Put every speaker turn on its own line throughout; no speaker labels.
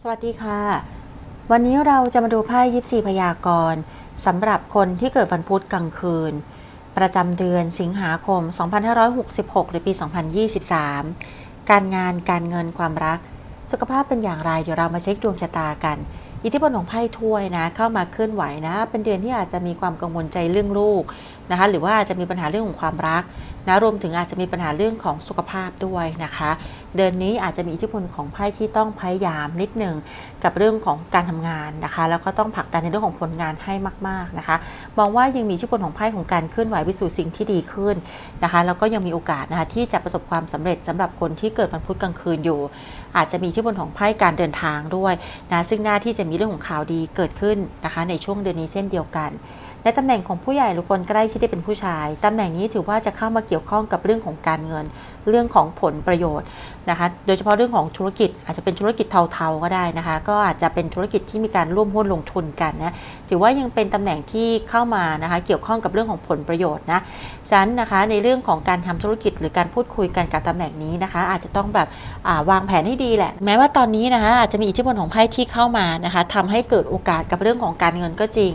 สวัสดีค่ะ วันนี้เราจะมาดูไพ่ยิปซีพยากรณ์สำหรับคนที่เกิดวันพุธกลางคืน ประจำเดือนสิงหาคม 2566 หรือปี 2023 การงานการเงินความรัก สุขภาพเป็นอย่างไร เดี๋ยวเรามาเช็คดวงชะตากัน อิทธิพลของไพ่ถ้วยนะ เข้ามาเคลื่อนไหวนะ เป็นเดือนที่อาจจะมีความกังวลใจเรื่องลูกนะคะหรือว่าอาจจะมีปัญหาเรื่องของความรักนะรวมถึงอาจจะมีปัญหาเรื่องของสุขภาพด้วยนะคะ เดือนนี้อาจจะมีอิทธิพลของไพ่ที่ต้องพยายามนิดหนึ่งกับเรื่องของการทำงานนะคะ แล้วก็ต้องผลักดันในเรื่องของผลงานให้มากๆนะคะมองว่ายังมีอิทธิพลของไพ่ของการเคลื่อนไหวไปสู่สิ่งที่ดีขึ้นนะคะแล้วก็ยังมีโอกาสนะคะที่จะประสบความสำเร็จสำหรับคนที่เกิดวันพุธกลางคืนอยู่ อาจจะมีอิทธิพลของไพ่การเดินทางด้วยนะซึ่งหน้าที่จะมีเรื่องของข่าวดีเกิดขึ้นนะคะ ในช่วงเดือนนี้เช่นเดียวกัน ในตำแหน่งของผู้ใหญ่หรือคนใกล้ชิดที่เป็นผู้ชายตำแหน่งนี้ถือว่าจะเข้ามาเกี่ยวข้องกับเรื่องของการเงิน เรื่องของผลประโยชน์นะคะโดยเฉพาะเรื่องของธุรกิจอาจจะเป็นธุรกิจเทาๆก็ได้นะคะ ก็อาจจะเป็นธุรกิจที่มีการร่วมหุ้นลงทุนกันนะถือว่ายังเป็นตำแหน่งที่เข้ามานะคะเกี่ยวข้องกับเรื่องของผลประโยชน์นะฉะนั้นนะคะในเรื่องของการทำธุรกิจหรือการพูดคุยกันกับตำแหน่งนี้นะคะ อาจจะต้องแบบวางแผนให้ดีแหละ แม้ว่าตอนนี้นะคะอาจจะมีอิทธิพลของไพ่ที่เข้ามานะคะทำให้เกิดโอกาสกับเรื่องของการเงินก็จริง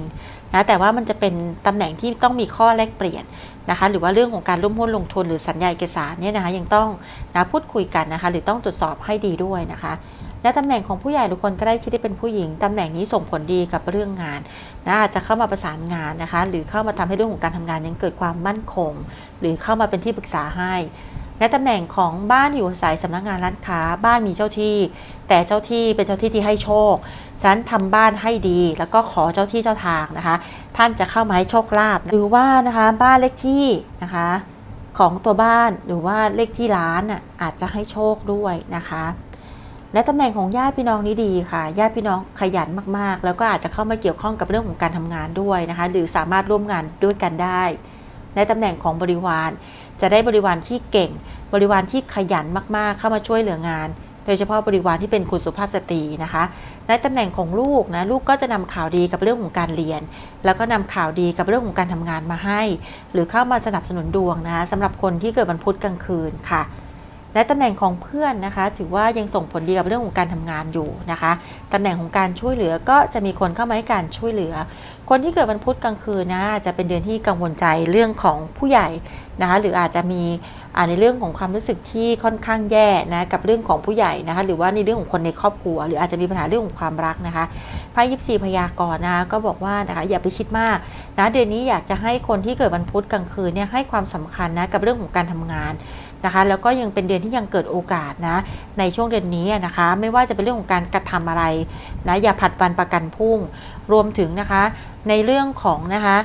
นะแต่ว่ามันจะเป็นตำแหน่งที่ต้องมีข้อแลกเปลี่ยนนะคะหรือว่าเรื่องของการร่วมหุ้นลงทุนหรือสัญญาเอกสารเนี่ยนะคะยังต้องนะพูดคุยกันนะคะหรือต้องตรวจสอบให้ดีด้วยนะคะและตำแหน่งของผู้ใหญ่ทุกคนก็ได้ชิดที่เป็นผู้หญิงตำแหน่งนี้ส่งผลดีกับเรื่องงานนะอาจจะเข้ามาประสานงานนะคะหรือเข้ามาทำให้เรื่องของการทำงานยังเกิดความมั่นคง หรือเข้ามาเป็นที่ปรึกษาให้ และตำแหน่งของบ้านอยู่อาศัยสำนักงานร้านค้า บ้านมีเจ้าที่ แต่เจ้าที่เป็นเจ้าที่ที่ให้โชคฉันทำบ้านให้ดี แล้วก็ขอเจ้าที่เจ้าทางนะคะ ท่านจะเข้ามาให้โชคลาภหรือว่านะคะบ้านเลขที่นะคะของตัวบ้านหรือว่าเลขที่ร้านน่ะอาจจะให้โชคด้วยนะคะ และตำแหน่งของญาติพี่น้องนี้ดีค่ะ ญาติพี่น้องขยันมากๆ แล้วก็อาจจะเข้ามาเกี่ยวข้องกับเรื่องของการทำงานด้วยนะคะ หรือสามารถร่วมงานด้วยกันได้ ในตำแหน่งของบริวาร จะได้บริวารที่เก่ง บริวารที่ขยันมากๆ เข้ามาช่วยเหลืองาน โดยเฉพาะบริวารที่เป็นคุณสุภาพสตรีนะคะ ในตำแหน่งของลูกนะลูกก็จะนำข่าวดีกับเรื่องของการเรียน แล้วก็นำข่าวดีกับเรื่องของการทำงานมาให้ หรือเข้ามาสนับสนุนดวงนะคะสำหรับคนที่เกิดวันพุธกลางคืนค่ะ และตำแหน่งของเพื่อนนะคะ ถือว่ายังส่งผลดีกับเรื่องของการทำงานอยู่นะคะตำแหน่งของการช่วยเหลือก็จะมีคนเข้ามาให้การช่วยเหลือ คนที่เกิดวันพุธกลางคืนนะอาจจะเป็นเดือนที่กังวลใจเรื่องของผู้ใหญ่นะคะหรืออาจจะมีในเรื่องของความรู้สึกที่ค่อนข้างแย่นะกับเรื่องของผู้ใหญ่นะคะหรือว่าในเรื่องของคนในครอบครัว หรืออาจจะมีปัญหาเรื่องของความรักนะคะไพ่ยิปซีพยากรณ์นะคะก็บอกว่านะคะอย่าไปคิดมากนะเดือนนี้อยากจะให้คนที่เกิดวันพุธกลางคืนเนี่ยให้ความสำคัญนะกับเรื่องของการทำงาน นะคะแล้วก็ยังเป็นเดือนที่ยังเกิดโอกาสนะในช่วงเดือนนี้นะคะ ไม่ว่าจะเป็นเรื่องของการกระทำอะไรนะอย่าผัดวันประกันพรุ่ง รวมถึงนะคะในเรื่องของนะคะ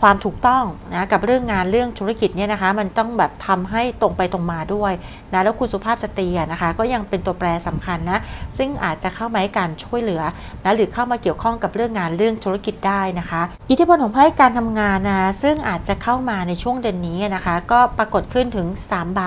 ความถูกต้องนะกับเรื่องงานเรื่องธุรกิจเนี่ยนะคะ มันต้องแบบทำให้ตรงไปตรงมาด้วยนะแล้วคุณสุภาพสตรีนะคะ ก็ยังเป็นตัวแปรสำคัญนะซึ่งอาจจะเข้ามาให้การช่วยเหลือนะหรือเข้ามาเกี่ยวข้องกับเรื่องงานเรื่องธุรกิจได้นะคะ อิทธิพลของไพ่การทำงานนะซึ่งอาจจะเข้ามาในช่วงเดือนนี้นะคะ ก็ปรากฏขึ้นถึง 3 ใบ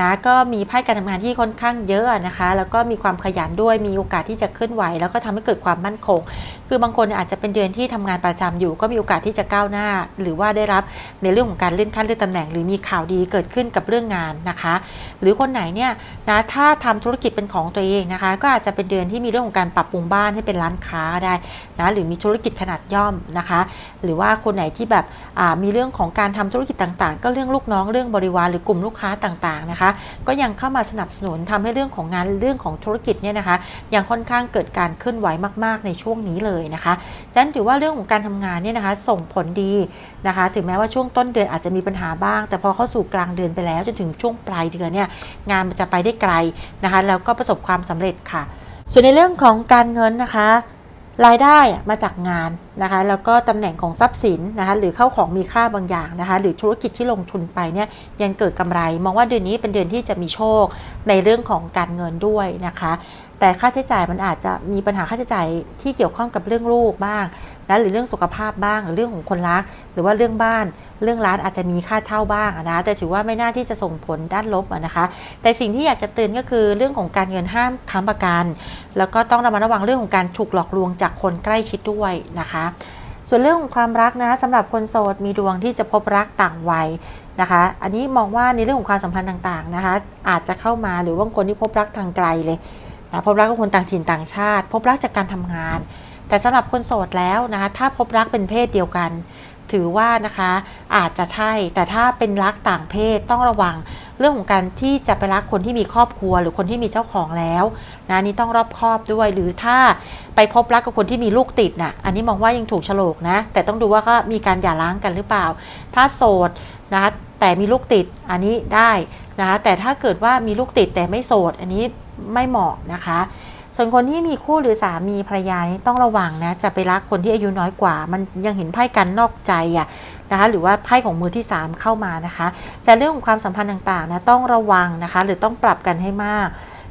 นะก็มีไพ่การทำงานที่ค่อนข้างเยอะนะคะ แล้วก็มีความขยันด้วยมีโอกาสที่จะเคลื่อนไหว แล้วก็ทำให้เกิดความมั่นคง คือบางคนอาจจะเป็นเดือนที่ทำงานประจำอยู่ ก็มีโอกาสที่จะก้าวหน้าหรือว่าได้รับในเรื่องของการเลื่อนขั้นเลื่อนตำแหน่ง หรือมีข่าวดีเกิดขึ้นกับเรื่องงานนะคะ หรือคนไหนเนี่ยนะถ้าทำธุรกิจเป็นของตัวเองนะคะ ก็อาจจะเป็นเดือนที่มีเรื่องของการปรับปรุงบ้านให้เป็นร้านค้าได้นะหรือมีธุรกิจขนาดย่อมนะคะ หรือว่าคนไหนที่แบบมีเรื่องของการทำธุรกิจต่างๆ ก็เรื่องลูกน้องเรื่องบริวารหรือกลุ่มลูกค้าต่างๆนะคะ ก็ยังเข้ามาสนับสนุนทำให้เรื่องของงานเรื่องของธุรกิจเนี่ยนะคะยังค่อนข้างเกิดการเคลื่อนไหวมาก ๆ ในช่วงนี้เลยนะคะฉะนั้นถือว่าเรื่องของการทำงานเนี่ยนะคะส่งผลดีนะคะ ถึงแม้ว่าช่วงต้นเดือนอาจจะมีปัญหาบ้าง แต่พอเข้าสู่กลางเดือนไปแล้วจนถึงช่วงปลายเดือนเนี่ยงานมันจะไปได้ไกลนะคะ แล้วก็ประสบความสำเร็จค่ะ ส่วนในเรื่องของการเงินนะคะรายได้มาจากงานนะคะ แล้วก็ตำแหน่งของทรัพย์สินนะคะ หรือเข้าของมีค่าบางอย่างนะคะ หรือธุรกิจที่ลงทุนไปเนี่ยยังเกิดกำไร มองว่าเดือนนี้เป็นเดือนที่จะมีโชคในเรื่องของการเงินด้วยนะคะ แต่ค่าใช้จ่ายมันอาจจะมีปัญหาค่าใช้จ่ายที่เกี่ยวข้องกับเรื่องลูกบ้างนะหรือเรื่องสุขภาพบ้างหรือเรื่องของคนรัก หรือว่าเรื่องบ้าน เรื่องร้านอาจจะมีค่าเช่าบ้างนะแต่ถือว่าไม่น่าที่จะส่งผลด้านลบนะคะ แต่สิ่งที่อยากจะเตือนก็คือเรื่องของการเงินห้ามค้ำประกัน แล้วก็ต้องระมัดระวังเรื่องของการถูกหลอกลวงจากคนใกล้ชิดด้วยนะคะ ส่วนเรื่องของความรักนะสำหรับคนโสดมีดวงที่จะพบรักต่างวัยนะคะ อันนี้มองว่าในเรื่องของความสัมพันธ์ต่างๆนะคะ อาจจะเข้ามาหรือว่าคนที่พบรักทางไกลเลย นะพบรักกับคนต่างถิ่นต่างชาติ พบรักจากการทำงาน แต่สำหรับคนโสดแล้วนะคะถ้าพบรักเป็นเพศเดียวกัน ถือว่านะคะอาจจะใช่ แต่ถ้าเป็นรักต่างเพศต้องระวังเรื่องของการที่จะไปรักคนที่มีครอบครัว หรือคนที่มีเจ้าของแล้วนะนี่ต้องรอบคอบด้วย หรือถ้าไปพบรักกับคนที่มีลูกติดน่ะอันนี้มองว่ายังถูกโฉลกนะ แต่ต้องดูว่าก็มีการหย่าร้างกันหรือเปล่า ถ้าโสดนะคะแต่มีลูกติดอันนี้ได้นะคะแต่ถ้าเกิดว่ามีลูกติดแต่ไม่โสดอันนี้ ไม่เหมาะนะคะ ส่วนคนที่มีคู่หรือสามีภรรยานี่ต้องระวังนะจะไปรักคนที่อายุน้อยกว่า มันยังเห็นไพ่กันนอกใจอะนะคะหรือว่าไพ่ของมือที่ 3 เข้ามานะคะ จะเรื่องของความสัมพันธ์ต่างๆนะต้องระวังนะคะ หรือต้องปรับกันให้มาก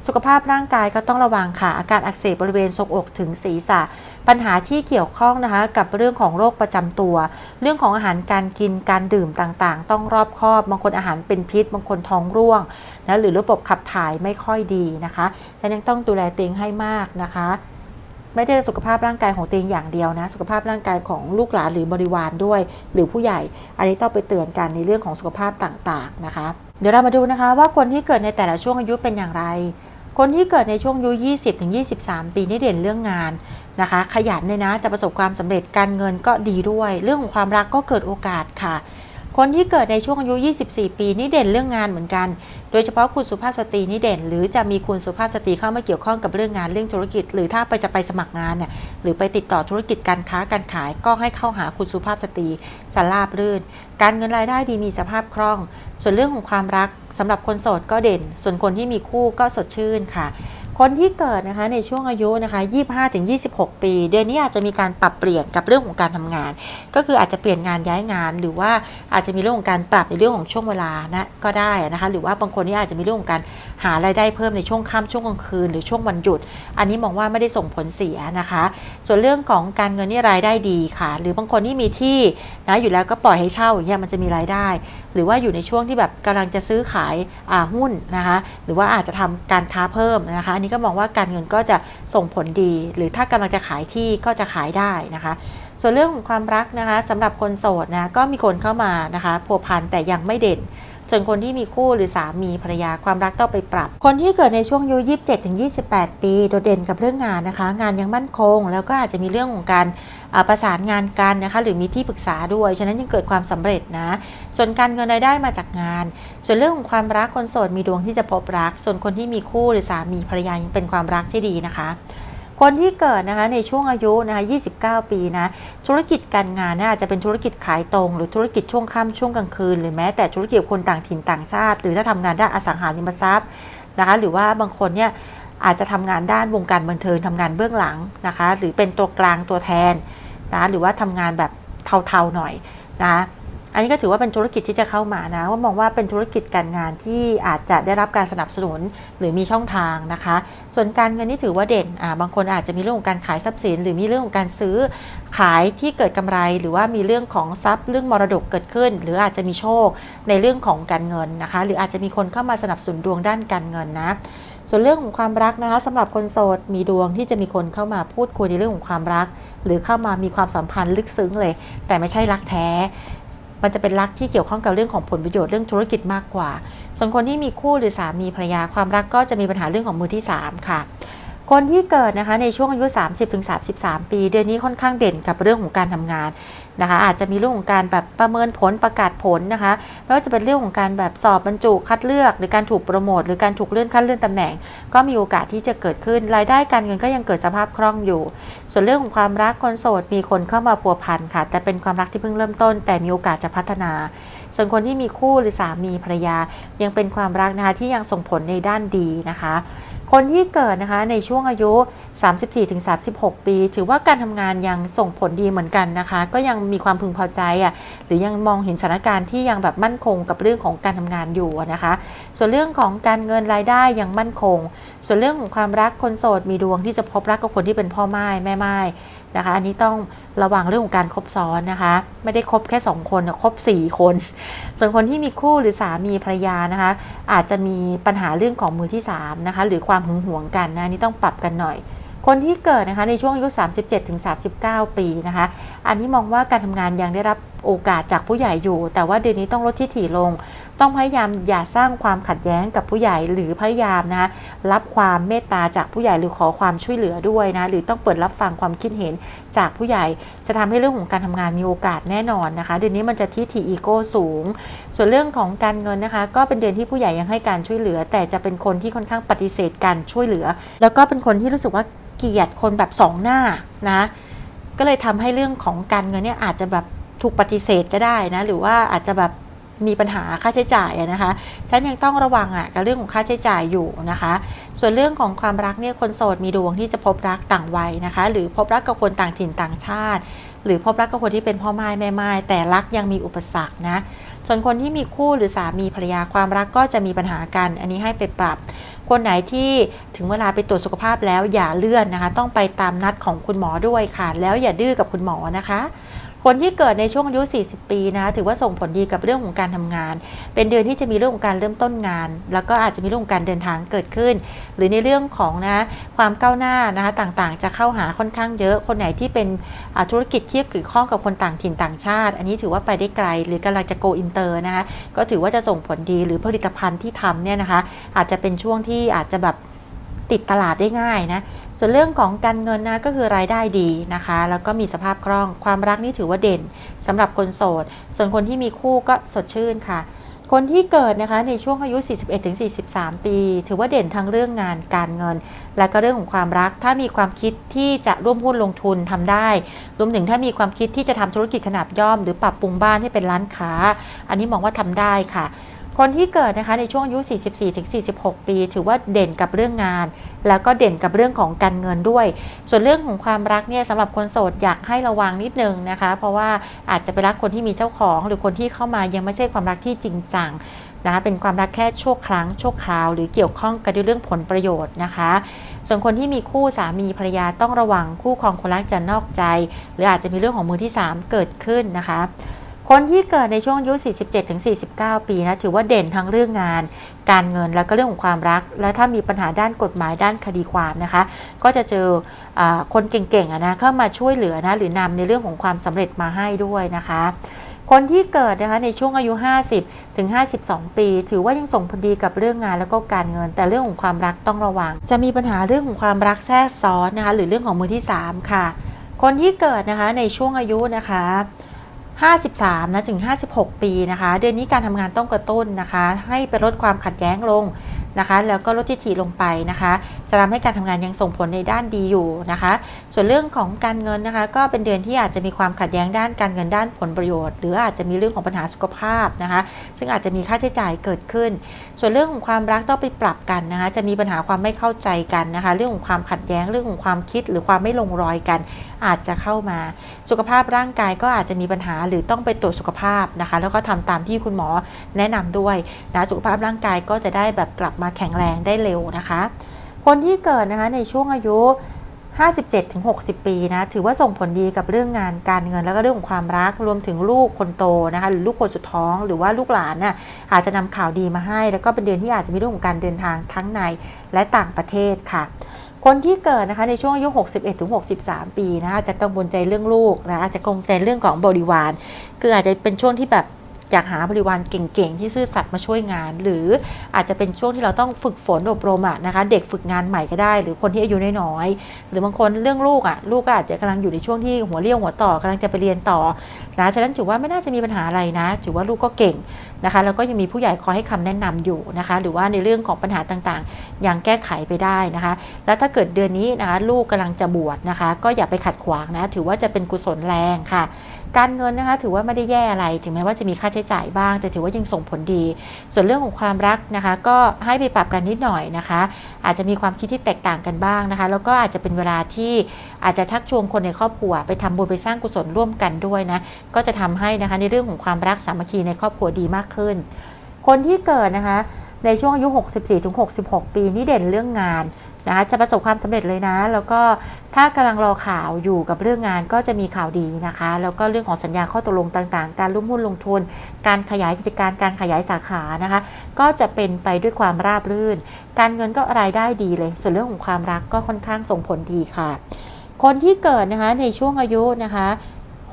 สุขภาพร่างกายก็ต้องระวังค่ะ อาการอักเสบบริเวณทรวงอกถึงศีรษะ ปัญหาที่เกี่ยวข้องนะคะกับเรื่องของโรคประจำตัว เรื่องของอาหารการกินการดื่มต่างๆ ต้องรอบคอบบางคนอาหารเป็นพิษ บางคนท้องร่วงนะหรือระบบขับถ่ายไม่ค่อยดีนะคะฉะนั้นยังต้องดูแลเตียงให้มากนะคะไม่ได้สุขภาพร่างกายของตัวเองอย่างเดียวนะ สุขภาพร่างกายของลูกหลานหรือบริวารด้วย หรือผู้ใหญ่ อันนี้ต้องไปเตือนกันในเรื่องของสุขภาพต่างๆนะคะ เดี๋ยวเรามาดูนะคะว่าคนที่เกิดในแต่ละช่วงอายุเป็นอย่างไร คนที่เกิดในช่วงอายุ20ถึง23 ปีนี่เด่นเรื่องงานนะคะ ขยันเลยนะจะประสบความสำเร็จการเงินก็ดีด้วย เรื่องของความรักก็เกิดโอกาสค่ะ คนที่เกิดในช่วงอายุ 24 ปีนี่เด่นเรื่องงานเหมือนกัน โดยเฉพาะคุณสุภาพสตรีนี่เด่น หรือจะมีคุณสุภาพสตรีเข้ามาเกี่ยวข้องกับเรื่องงานเรื่องธุรกิจ หรือถ้าไปจะไปสมัครงานเนี่ยหรือไปติดต่อธุรกิจการค้าการขายก็ให้เข้าหาคุณสุภาพสตรีจะราบรื่น การเงินรายได้ดีมีสภาพคล่อง ส่วนเรื่องของความรักสำหรับคนโสดก็เด่น ส่วนคนที่มีคู่ก็สดชื่นค่ะ คนที่เกิดนะคะในช่วงอายุนะคะ 25-26 ปี เดือนนี้อาจจะมีการปรับเปลี่ยนกับเรื่องของการทำงาน ก็คืออาจจะเปลี่ยนงานย้ายงาน หรือว่าอาจจะมีเรื่องของการปรับในเรื่องของช่วงเวลานะก็ได้นะคะ หรือว่าบางคนนี่อาจจะมีเรื่องของการ หารายได้เพิ่มในช่วงค่ำช่วงกลางคืน หรือช่วงวันหยุด อันนี้มองว่าไม่ได้ส่งผลเสียนะคะ ส่วนเรื่องของการเงินนี่รายได้ดีค่ะ หรือบางคนที่มีที่นะอยู่แล้วก็ปล่อยให้เช่าอย่างเงี้ยมันจะมีรายได้ หรือว่าอยู่ในช่วงที่แบบกำลังจะซื้อขายอ่าหุ้นนะคะ หรือว่าอาจจะทำการค้าเพิ่มนะคะ อันนี้ก็มองว่าการเงินก็จะส่งผลดี หรือถ้ากำลังจะขายที่ก็จะขายได้นะคะส่วนเรื่องของความรักนะคะสำหรับคนโสดนะก็มีคนเข้ามานะคะพัวพันแต่ยังไม่เด่น ส่วนคนที่มีคู่หรือสามีภรรยาความรักต้องไปปรับ คนที่เกิดในช่วงอายุ27ถึง28 ปี โดดเด่นกับเรื่องงานนะคะ งานยังมั่นคง แล้วก็อาจจะมีเรื่องของการประสานงานกันนะคะ หรือมีที่ปรึกษาด้วย ฉะนั้นยังเกิดความสำเร็จนะ ส่วนการเงินรายได้มาจากงาน ส่วนเรื่องของความรักคนโสดมีดวงที่จะพบรัก ส่วนคนที่มีคู่หรือสามีภรรยายังเป็นความรักที่ดีนะคะ คนที่เกิดนะคะในช่วงอายุนะคะ29 ปีนะธุรกิจการงานนะอาจจะเป็นธุรกิจขายตรง หรือธุรกิจช่วงค่ำช่วงกลางคืน หรือแม้แต่ธุรกิจคนต่างถิ่นต่างชาติ หรือถ้าทำงานด้านอสังหาริมทรัพย์นะคะหรือว่าบางคนเนี่ยอาจจะทำงานด้านวงการบันเทิงทำงานเบื้องหลังนะคะ หรือเป็นตัวกลางตัวแทนนะหรือว่าทำงานแบบเทาๆหน่อยนะ อันนี้ก็ถือว่าเป็นธุรกิจที่จะเข้ามานะว่ามองว่าเป็นธุรกิจการงานที่อาจจะได้รับการสนับสนุนหรือมีช่องทางนะคะ ส่วนการเงินนี่ถือว่าเด่นอ่าบางคนอาจจะมีเรื่องของการขายทรัพย์สิน หรือมีเรื่องของการซื้อขายที่เกิดกำไร หรือว่ามีเรื่องของทรัพย์เรื่องมรดกเกิดขึ้น หรืออาจจะมีโชคในเรื่องของการเงินนะคะ หรืออาจจะมีคนเข้ามาสนับสนุนดวงด้านการเงินนะส่วนเรื่องของความรักนะคะสำหรับคนโสดมีดวงที่จะมีคนเข้ามาพูดคุยในเรื่องของความรัก หรือเข้ามามีความสัมพันธ์ลึกซึ้งเลย แต่ไม่ใช่รักแท้ มันจะเป็นรักที่เกี่ยวข้องกับเรื่องของผลประโยชน์เรื่องธุรกิจมากกว่า ส่วนคนที่มีคู่หรือสามีภรรยาความรักก็จะมีปัญหาเรื่องของมือที่ 3 ค่ะ คนที่เกิดนะคะในช่วงอายุ 30-33 ปี เดือนนี้ค่อนข้างเด่นกับเรื่องของการทำงาน นะคะ อาจจะมีเรื่องของการแบบประเมินผลประกาศผลนะคะไม่ว่าจะเป็นเรื่องของการแบบสอบบรรจุคัดเลือก หรือการถูกโปรโมทหรือการถูกเลื่อนขั้นเลื่อนตำแหน่ง ก็มีโอกาสที่จะเกิดขึ้นรายได้การเงินก็ยังเกิดสภาพคล่องอยู่ ส่วนเรื่องของความรักคนโสดมีคนเข้ามาพัวพันค่ะ แต่เป็นความรักที่เพิ่งเริ่มต้น แต่มีโอกาสจะพัฒนาส่วนคนที่มีคู่หรือสามีภรรยายังเป็นความรักนะคะที่ยังส่งผลในด้านดีนะคะ คนที่เกิดนะคะในช่วงอายุ 34-36 ปี ถือว่าการทำงานยังส่งผลดีเหมือนกันนะคะ ก็ยังมีความพึงพอใจอะหรือยังมองเห็นสถานการณ์ที่ยังแบบมั่นคงกับเรื่องของการทำงานอยู่นะคะ ส่วนเรื่องของการเงินรายได้ยังมั่นคง ส่วนเรื่องของความรักคนโสดมีดวงที่จะพบรักกับคนที่เป็นพ่อไม้แม่ไม้นะคะ อันนี้ต้อง ระวังเรื่องของการคบซ้อนนะคะ ไม่ได้คบแค่ 2 คนนะคบ4 คน ส่วนคนที่มีคู่หรือสามีภรรยานะคะ อาจจะมีปัญหาเรื่องของมือที่3นะคะหรือความหึงหวงกันนะนี่ต้องปรับกันหน่อย คนที่เกิดนะคะในช่วงอายุ 37-39ปีนะคะ อันนี้มองว่าการทำงานยังได้รับโอกาสจากผู้ใหญ่อยู่ แต่ว่าเดือนนี้ต้องลดทิฐิลง ต้องพยายามอย่าสร้างความขัดแย้งกับผู้ใหญ่หรือพยายามนะรับความเมตตาจากผู้ใหญ่หรือขอความช่วยเหลือด้วยนะหรือต้องเปิดรับฟังความคิดเห็นจากผู้ใหญ่ จะทำให้เรื่องของการทำงานมีโอกาสแน่นอนนะคะ เดือนนี้มันจะทิฐิอีโก้สูง ส่วนเรื่องของการเงินนะคะ ก็เป็นเดือนที่ผู้ใหญ่ยังให้การช่วยเหลือ แต่จะเป็นคนที่ค่อนข้างปฏิเสธการช่วยเหลือ แล้วก็เป็นคนที่รู้สึกว่าเกลียดคนแบบสองหน้านะก็เลยทำให้เรื่องของการเงินเนี่ยอาจจะแบบถูกปฏิเสธก็ได้นะหรือว่าอาจจะแบบ มีปัญหาค่าใช้จ่ายนะคะ ฉันยังต้องระวังอะกับเรื่องของค่าใช้จ่ายอยู่นะคะ ส่วนเรื่องของความรักเนี่ยคนโสดมีดวงที่จะพบรักต่างวัยนะคะ หรือพบรักกับคนต่างถิ่นต่างชาติ หรือพบรักกับคนที่เป็นพ่อไม้แม่ไม้แต่รักยังมีอุปสรรคนะส่วนคนที่มีคู่หรือสามีภรรยาความรักก็จะมีปัญหากัน อันนี้ให้ไปปรับ คนไหนที่ถึงเวลาไปตรวจสุขภาพแล้วอย่าเลื่อนนะคะ ต้องไปตามนัดของคุณหมอด้วยค่ะ แล้วอย่าดื้อกับคุณหมอนะคะ คนที่เกิดในช่วงอายุ 40 ปีนะถือว่าส่งผลดีกับเรื่องของการทำงาน เป็นเดือนที่จะมีเรื่องของการเริ่มต้นงาน แล้วก็อาจจะมีเรื่องของการเดินทางเกิดขึ้น หรือในเรื่องของนะความก้าวหน้านะคะต่างๆ จะเข้าหาค่อนข้างเยอะ คนไหนที่เป็นธุรกิจที่เกี่ยวข้องกับคนต่างถิ่นต่างชาติ อันนี้ถือว่าไปได้ไกล หรือกำลังจะโกอินเตอร์นะคะก็ถือว่าจะส่งผลดีหรือผลิตภัณฑ์ที่ทำเนี่ยนะคะอาจจะเป็นช่วงที่อาจจะแบบติดตลาดได้ง่ายนะ ส่วนเรื่องของการเงินนะก็คือรายได้ดีนะคะ แล้วก็มีสภาพคล่องความรักนี่ถือว่าเด่นสำหรับคนโสด ส่วนคนที่มีคู่ก็สดชื่นค่ะ คนที่เกิดนะคะในช่วงอายุ 41-43 ปี ถือว่าเด่นทั้งเรื่องงานการเงิน และก็เรื่องของความรักถ้ามีความคิดที่จะร่วมหุ้นลงทุนทำได้รวมถึงถ้ามีความคิดที่จะทำธุรกิจขนาดย่อม หรือปรับปรุงบ้านให้เป็นร้านค้า อันนี้มองว่าทำได้ค่ะ คนที่เกิดนะคะในช่วงอายุ 44-46 ปี ถือว่าเด่นกับเรื่องงาน แล้วก็เด่นกับเรื่องของการเงินด้วย ส่วนเรื่องของความรักเนี่ยสำหรับคนโสดอยากให้ระวังนิดนึงนะคะ เพราะว่าอาจจะไปรักคนที่มีเจ้าของ หรือคนที่เข้ามายังไม่ใช่ความรักที่จริงจังนะคะเป็นความรักแค่ชั่วครั้งชั่วคราว หรือเกี่ยวข้องกับเรื่องผลประโยชน์นะคะ ส่วนคนที่มีคู่สามีภรรยาต้องระวังคู่ครองคนรักจะนอกใจ หรืออาจจะมีเรื่องของมือที่ 3 เกิดขึ้นนะคะ คนที่เกิดในช่วงอายุ 47-49 ปีนะถือว่าเด่นทั้งเรื่องงาน การเงินแล้วก็เรื่องของความรัก และถ้ามีปัญหาด้านกฎหมายด้านคดีความนะคะ ก็จะเจออคนเก่งๆนะเข้ามาช่วยเหลือนะหรือนำในเรื่องของความสำเร็จมาให้ด้วยนะคะคนที่เกิดนะคะในช่วงอายุ 50 ถึง 52 ปี ถือว่ายังส่งผลดีกับเรื่องงานแล้วก็การเงิน แต่เรื่องของความรักต้องระวัง จะมีปัญหาเรื่องของความรักแทรกซ้อนนะคะหรือเรื่องของมือที่ 3 ค่ะ คนที่เกิดนะคะในช่วงอายุนะคะ 53นะถึง 56 ปีนะคะ เดือนนี้การทำงานต้องกระตุ้นนะคะ ให้ไปลดความขัดแย้งลงนะคะ แล้วก็ลดทิฐิลงไปนะคะ จะทำให้การทำงานยังส่งผลในด้านดีอยู่นะคะ ส่วนเรื่องของการเงินนะคะ ก็เป็นเดือนที่อาจจะมีความขัดแย้งด้านการเงินด้านผลประโยชน์ หรืออาจจะมีเรื่องของปัญหาสุขภาพนะคะ ซึ่งอาจจะมีค่าใช้จ่ายเกิดขึ้น ส่วนเรื่องของความรักต้องไปปรับกันนะคะ จะมีปัญหาความไม่เข้าใจกันนะคะ เรื่องของความขัดแย้งเรื่องของความคิดหรือความไม่ลงรอยกัน อาจจะเข้ามา สุขภาพร่างกายก็อาจจะมีปัญหาหรือต้องไปตรวจสุขภาพนะคะ แล้วก็ทำตามที่คุณหมอแนะนำด้วยนะสุขภาพร่างกายก็จะได้แบบกลับมาแข็งแรงได้เร็วนะคะ คนที่เกิดนะคะในช่วงอายุ 57-60 ปีนะถือว่าส่งผลดีกับเรื่องงานการเงินแล้วก็เรื่องของความรักรวมถึงลูกคนโตนะคะหรือลูกคนสุดท้องหรือว่าลูกหลานน่ะอาจจะนำข่าวดีมาให้ แล้วก็เป็นเดือนที่อาจจะมีเรื่องของการเดินทางทั้งในและต่างประเทศค่ะคนที่เกิดนะคะในช่วงอายุ 61-63 ปีนะจจะกังวลใจเรื่องลูกนะอาจจะกังวลใจเรื่องของบริวาร คืออาจจะเป็นช่วงที่แบบ อยากหาบริวารเก่งๆ ที่ซื่อสัตย์มาช่วยงาน หรืออาจจะเป็นช่วงที่เราต้องฝึกฝนอบรมอะนะคะ เด็กฝึกงานใหม่ก็ได้ หรือคนที่อายุน้อยๆหรือบางคนเรื่องลูกอะลูกก็อาจจะกำลังอยู่ในช่วงที่หัวเรี่ยวหัวต่อกำลังจะไปเรียนต่อนะฉะนั้นถือว่าไม่น่าจะมีปัญหาอะไรนะถือว่าลูกก็เก่งนะคะแล้วก็ยังมีผู้ใหญ่คอยให้คำแนะนำอยู่นะคะ หรือว่าในเรื่องของปัญหาต่างๆ ยังแก้ไขไปได้นะคะ แล้วถ้าเกิดเดือนนี้นะคะลูกกำลังจะบวชนะคะ ก็อย่าไปขัดขวางนะ ถือว่าจะเป็นกุศลแรงค่ะ การเงินนะคะถือว่าไม่ได้แย่อะไร ถึงแม้ว่าจะมีค่าใช้จ่ายบ้าง แต่ถือว่ายังส่งผลดี ส่วนเรื่องของความรักนะคะ ก็ให้ไปปรับกันนิดหน่อยนะคะ อาจจะมีความคิดที่แตกต่างกันบ้างนะคะ แล้วก็อาจจะเป็นเวลาที่อาจจะชักชวนคนในครอบครัว ไปทำบุญไปสร้างกุศลร่วมกันด้วยนะ ก็จะทำให้นะคะในเรื่องของความรักสามัคคีในครอบครัวดีมากขึ้น คนที่เกิดนะคะในช่วงอายุ 64-66 ปีนี่เด่นเรื่องงาน นะคะจะประสบความสำเร็จเลยนะ แล้วก็ถ้ากำลังรอข่าวอยู่กับเรื่องงานก็จะมีข่าวดีนะคะ แล้วก็เรื่องของสัญญาข้อตกลงต่างๆ การร่วมหุ้นลงทุน การขยายกิจการการขยายสาขานะคะ ก็จะเป็นไปด้วยความราบรื่น การเงินก็รายได้ดีเลย ส่วนเรื่องของความรักก็ค่อนข้างส่งผลดีค่ะ คนที่เกิดนะคะในช่วงอายุนะคะ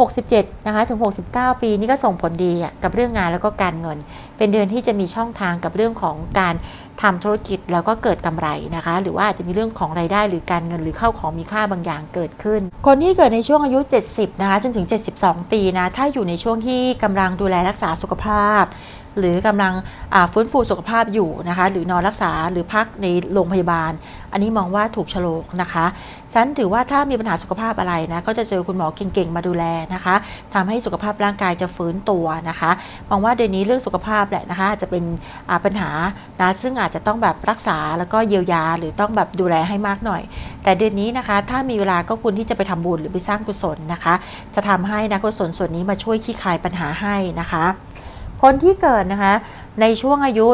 67นะคะถึง 69 ปีนี่ก็ส่งผลดีกับเรื่องงานแล้วก็การเงิน เป็นเดือนที่จะมีช่องทางกับเรื่องของการทำธุรกิจแล้วก็เกิดกำไรนะคะ หรือว่าอาจจะมีเรื่องของรายได้หรือการเงินหรือเข้าของมีค่าบางอย่างเกิดขึ้น คนที่เกิดในช่วงอายุ 70 นะคะจนถึง 72 ปีนะ ถ้าอยู่ในช่วงที่กำลังดูแลรักษาสุขภาพ หรือกำลังฟื้นฟูสุขภาพอยู่นะคะ หรือนอนรักษาหรือพักในโรงพยาบาล อันนี้มองว่าถูกฉลกนะคะฉันถือว่าถ้ามีปัญหาสุขภาพอะไรนะก็จะเจอคุณหมอเก่งๆมาดูแลนะคะทำให้สุขภาพร่างกายจะฟื้นตัวนะคะ มองว่าเดือนนี้เรื่องสุขภาพแหละนะคะจะเป็นปัญหานะซึ่งอาจจะต้องแบบรักษาแล้วก็เยียวยาหรือต้องแบบดูแลให้มากหน่อย แต่เดือนนี้นะคะ ถ้ามีเวลาก็ควรที่จะไปทำบุญหรือไปสร้างกุศลนะคะ จะทำให้นะกุศลส่วนนี้มาช่วยคลี่คลายปัญหาให้นะคะ คนที่เกิดนะคะในช่วงอายุ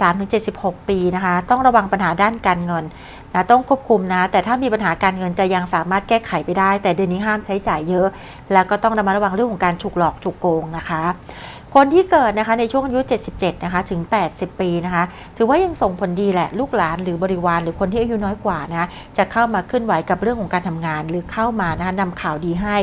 73-76 ปีนะคะ ต้องระวังปัญหาด้านการเงินนะต้องควบคุมนะ แต่ถ้ามีปัญหาการเงินจะยังสามารถแก้ไขไปได้ แต่เดือนนี้ห้ามใช้จ่ายเยอะ แล้วก็ต้องระมัดระวังเรื่องของการฉุกหลอกฉุกโกงนะคะ คนที่เกิดนะคะในช่วงอายุ 77 นะคะถึง 80 ปีนะคะ ถือว่ายังส่งผลดีแหละลูกหลานหรือบริวารหรือคนที่อายุน้อยกว่านะจะเข้ามาเคลื่อนไหวกับเรื่องของการทำงาน หรือเข้ามานะคะนำข่าวดีให้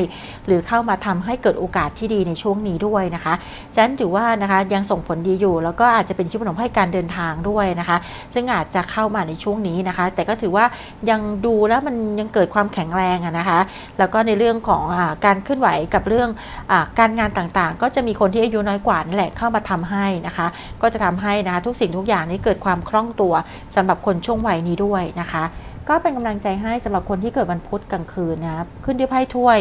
หรือเข้ามาทำให้เกิดโอกาสที่ดีในช่วงนี้ด้วยนะคะฉะนั้นถือว่านะคะยังส่งผลดีอยู่ แล้วก็อาจจะเป็นชีวิตของให้การเดินทางด้วยนะคะ ซึ่งอาจจะเข้ามาในช่วงนี้นะคะ แต่ก็ถือว่ายังดูแล้วมันยังเกิดความแข็งแรงนะคะ แล้วก็ในเรื่องของอการเคลื่อนไหวกับเรื่องอการงานต่างๆ ก็จะมีคนที่อายุน้อยกว่านั่นแหละเข้ามาทำให้นะคะ ก็จะทำให้นะคะทุกสิ่งทุกอย่างนี้เกิดความคล่องตัวสำหรับคนช่วงวัยนี้ด้วยนะคะ ก็เป็นกำลังใจให้สำหรับคนที่เกิดวันพุธกลางคืนนะขึ้นด้วยไพ่ถ้วย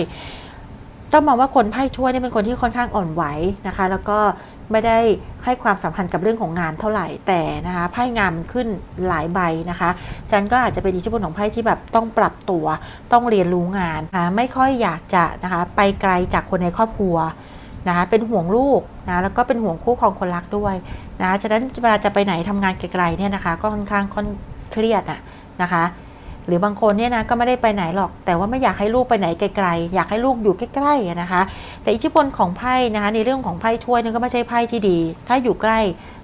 ต้องมองว่าคนไพ่ถ้วยนี่เป็นคนที่ค่อนข้างอ่อนไหวนะคะ แล้วก็ไม่ได้ให้ความสำคัญกับเรื่องของงานเท่าไหร่แต่นะคะไพ่งานมันขึ้นหลายใบนะคะฉันก็อาจจะเป็นอิทธิพลของไพ่ที่แบบต้องปรับตัว ต้องเรียนรู้งานนะคะไม่ค่อยอยากจะนะคะไปไกลจากคนในครอบครัว นะคะเป็นห่วงลูกนะแล้วก็เป็นห่วงคู่ครองคนรักด้วยนะฉะนั้นเวลาจะไปไหนทำงานไกลๆเนี่ยนะคะ ก็ค่อนข้างค่อนเครียดอะนะคะ หรือบางคนเนี่ยนะก็ไม่ได้ไปไหนหรอก แต่ว่าไม่อยากให้ลูกไปไหนไกลๆอยากให้ลูกอยู่ใกล้ๆนะคะ แต่อิทธิพลของไพ่นะคะในเรื่องของไพ่ถ้วยนี่ก็ไม่ใช่ไพ่ที่ดี ถ้าอยู่ใกล้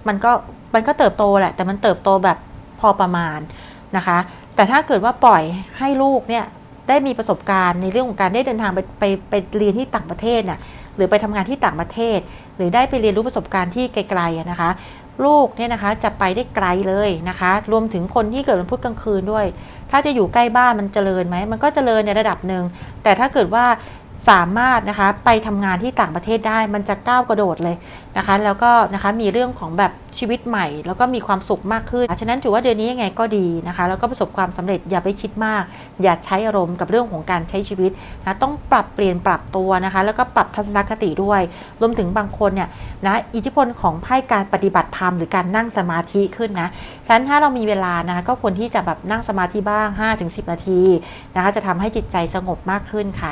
มันก็มันก็เติบโตแหละแต่มันเติบโตแบบพอประมาณนะคะ แต่ถ้าเกิดว่าปล่อยให้ลูกเนี่ยได้มีประสบการณ์ในเรื่องของการได้เดินทางไปไปไปเรียนที่ต่างประเทศน่ะ หรือไปทำงานที่ต่างประเทศ หรือได้ไปเรียนรู้ประสบการณ์ที่ไกลๆนะคะ ลูกเนี่ยนะคะจะไปได้ไกลเลยนะคะ รวมถึงคนที่เกิดวันพุธกลางคืนด้วย ถ้าจะอยู่ใกล้บ้านมันเจริญไหมมันก็เจริญในระดับหนึ่งแต่ถ้าเกิดว่า สามารถนะคะไปทำงานที่ต่างประเทศได้มันจะก้าวกระโดดเลยนะคะ แล้วก็นะคะมีเรื่องของแบบชีวิตใหม่ แล้วก็มีความสุขมากขึ้นฉะนั้นถือว่าเดือนนี้ยังไงก็ดีนะคะ แล้วก็ประสบความสำเร็จอย่าไปคิดมาก อย่าใช้อารมณ์กับเรื่องของการใช้ชีวิตนะต้องปรับเปลี่ยนปรับตัวนะคะ แล้วก็ปรับทัศนคติด้วย รวมถึงบางคนเนี่ยนะอิทธิพลของไพ่การปฏิบัติธรรมหรือการนั่งสมาธิขึ้นนะฉะนั้นถ้าเรามีเวลานะคะก็ควรที่จะแบบนั่งสมาธิบ้าง 5-10 นาทีนะคะจะทำให้จิตใจสงบมากขึ้นค่ะ